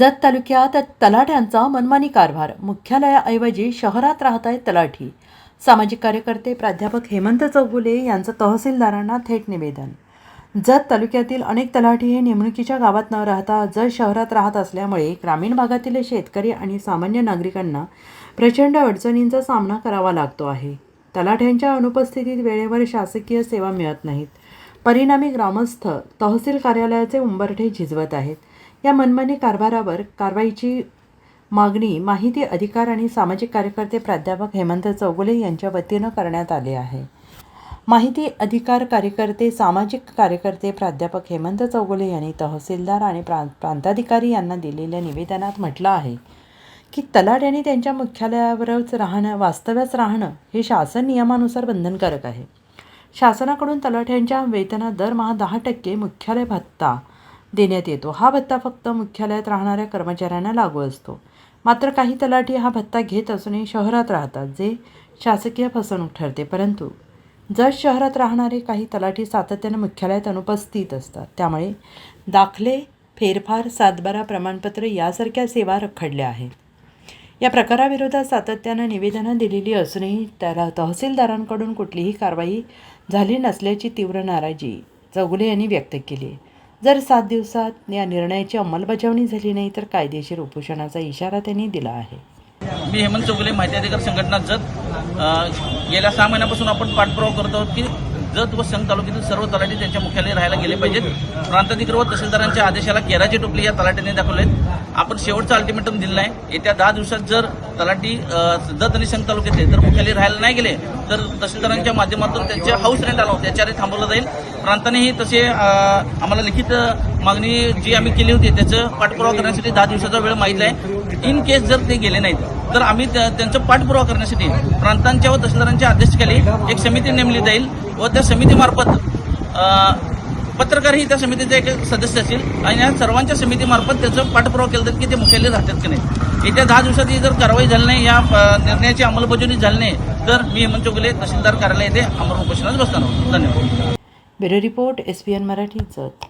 जत तालुक्यात तलाठ्यांचा मनमानी कारभार. मुख्यालयाऐवजी शहरात राहत आहेत तलाठी. सामाजिक कार्यकर्ते प्राध्यापक हेमंत चौगुले यांचं तहसीलदारांना थेट निवेदन. जत तालुक्यातील अनेक तलाठी हे नेमणुकीच्या गावात न राहता जत शहरात राहत असल्यामुळे ग्रामीण भागातील शेतकरी आणि सामान्य नागरिकांना प्रचंड अडचणींचा सामना करावा लागतो आहे. तलाठ्यांच्या अनुपस्थितीत वेळेवर शासकीय सेवा मिळत नाहीत. परिणामी ग्रामस्थ तहसील कार्यालयाचे उंबरठे झिजवत आहेत. या मनमानी कारभारावर कारवाईची मागणी माहिती अधिकार आणि सामाजिक कार्यकर्ते प्राध्यापक हेमंत चौगुले यांच्या वतीनं करण्यात आले आहे. माहिती अधिकार कार्यकर्ते सामाजिक कार्यकर्ते प्राध्यापक हेमंत चौगुले यांनी तहसीलदार आणि प्रां प्रांताधिकारी यांना दिलेल्या निवेदनात म्हटलं आहे की तलाट्याने त्यांच्या मुख्यालयावरच राहणं वास्तव्यास राहणं हे शासन नियमानुसार बंधनकारक आहे. शासनाकडून तलाठ्यांच्या वेतनात दरमहा दहा टक्के मुख्यालय भत्ता देण्यात येतो. हा भत्ता फक्त मुख्यालयात राहणाऱ्या कर्मचाऱ्यांना लागू असतो. मात्र काही तलाठी हा भत्ता घेत असूनही शहरात राहतात जे शासकीय फसवणूक ठरते. परंतु जर शहरात राहणारे काही तलाठी सातत्याने मुख्यालयात अनुपस्थित असतात त्यामुळे दाखले फेरफार सातबारा प्रमाणपत्र यासारख्या सेवा रखडल्या आहेत. या प्रकाराविरोधात सातत्यानं निवेदनं दिलेली असूनही त्याला तहसीलदारांकडून कुठलीही कारवाई झाली नसल्याची तीव्र नाराजी चौगुले यांनी व्यक्त केली आहे. जर सात दिवसात या निर्णयाची अंमलबजावणी झाली नाही तर कायदेशीर उपोषणाचा इशारा त्यांनी दिला आहे. मी हेमंत चौगुले माहिती अधिकार संघटना जत गेल्या सहा महिन्यापासून आपण पाठपुरावा करत आहोत की जत व संघ तालुक्यातील सर्व तलाठी त्यांच्या मुख्यालयी राहायला गेले पाहिजेत. प्रांताधिकारी व तहसीलदारांच्या आदेशाला केराची टोपली या तलाट्याने दाखवले आपण शेवटचा अल्टिमेटम दिला आहे. येत्या दहा दिवसात जर तलाठी जत आणि संघ तालुक्यातले तर मुख्यालय राहायला नाही गेले तर तहसीलदारांच्या माध्यमातून त्यांचे हाऊस रेंट आलो त्याच्यावर थांबवलं जाईल. प्रांतानेही तसे आम्हाला लिखित मागणी जी आम्ही केली होती त्याचं पाठपुरावा करण्यासाठी दहा दिवसाचा वेळ माहीत आहे. इन केस जर ते गेले नाहीत तर आम्ही त्यांचं त्यांचा पाठपुरावा करण्यासाठी प्रांतांच्या व तहसीलदारांच्या अध्यक्षतेखाली एक समिती नेमली जाईल व त्या समितीमार्फत पत्रकारही त्या समितीचे एक सदस्य असेल आणि या सर्वांच्या समितीमार्फत त्याचं पाठपुरावा केला जाईल की ते मुख्यालय राहतात की नाही. येत्या दहा दिवसात ही जर कारवाई झाली नाही या निर्णयाची अंमलबजावणी झाली नाही तर मी हेमंत चौगुले तहसीलदार कार्यालय येथे अमर उपोषणात बसणार आहोत. धन्यवाद. Bureau report S P N Marathi Jat